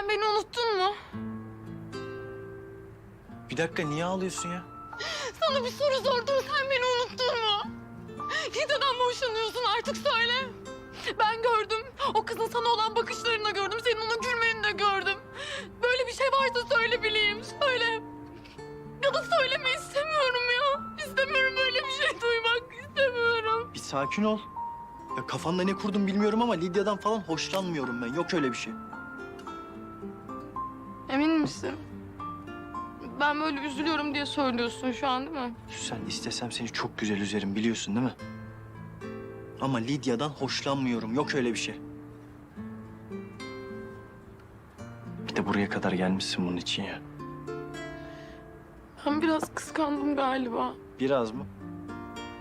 Sen beni unuttun mu? Bir dakika niye ağlıyorsun ya? Sana bir soru sordum. Sen beni unuttun mu? Lide'den mi hoşlanıyorsun artık söyle. Ben gördüm. O kızın sana olan bakışlarını da gördüm. Senin ona gülmeni de gördüm. Böyle bir şey varsa söyle bileyim. Söyle. Ya da söyleme istemiyorum ya. İstemiyorum böyle bir şey duymak. istemiyorum. Bir sakin ol. Ya kafanda ne kurdun bilmiyorum ama Lidya'dan falan hoşlanmıyorum ben. Yok öyle bir şey. Emin misin? Ben böyle üzülüyorum diye söylüyorsun şu an değil mi? Sen istesem seni çok güzel üzerim biliyorsun değil mi? Ama Lidya'dan hoşlanmıyorum. Yok öyle bir şey. Bir de buraya kadar gelmişsin bunun için ya. Ben biraz kıskandım galiba. Biraz mı?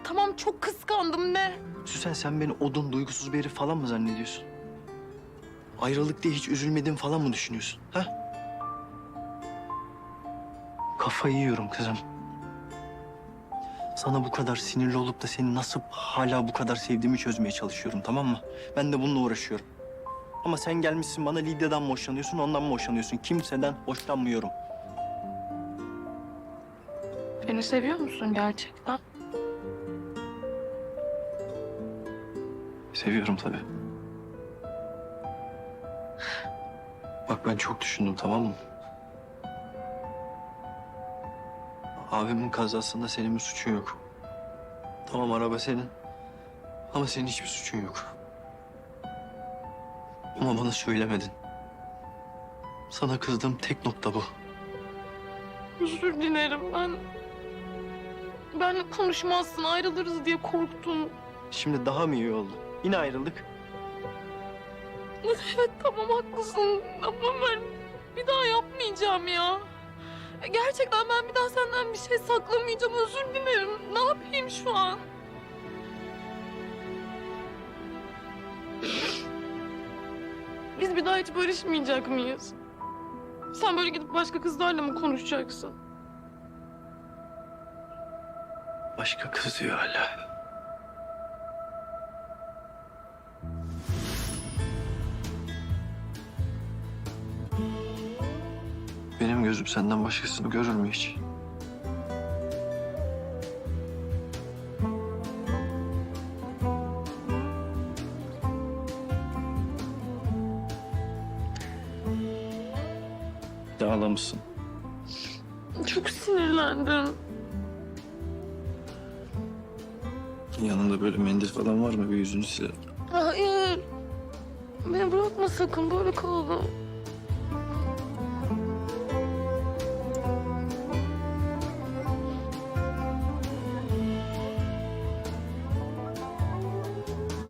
Tamam çok kıskandım ne? Süsen sen beni odun, duygusuz bir herif falan mı zannediyorsun? Ayrılık diye hiç üzülmedim falan mı düşünüyorsun? Ha? Kafayı yiyorum kızım. Sana bu kadar sinirli olup da seni nasıl hala bu kadar sevdiğimi çözmeye çalışıyorum tamam mı? Ben de bununla uğraşıyorum. Ama sen gelmişsin bana Lidya'dan mı hoşlanıyorsun, ondan mı hoşlanıyorsun? Kimseden hoşlanmıyorum. Beni seviyor musun gerçekten? Seviyorum tabii. Bak ben çok düşündüm tamam mı? Abimin kazasında senin bir suçun yok. Tamam araba senin. Ama senin hiçbir suçun yok. Ama bana söylemedin. Sana kızdığım tek nokta bu. Özür dilerim ben. Benle konuşmazsın ayrılırız diye korktum. Şimdi daha mı iyi oldu? Yine ayrıldık. Evet tamam haklısın ama ben bir daha yapmayacağım ya. Gerçekten ben bir daha senden bir şey saklamayacağım özür dilerim. Ne yapayım şu an? Biz bir daha hiç barışmayacak mıyız? Sen böyle gidip başka kızlarla mı konuşacaksın? Başka kız diyor hala. Benim gözüm senden başkasını görür mü hiç? De ağlamışsın. Çok sinirlendim. Yanında böyle mendil falan var mı? Bir yüzünü silelim. Hayır. Beni bırakma sakın böyle kalalım.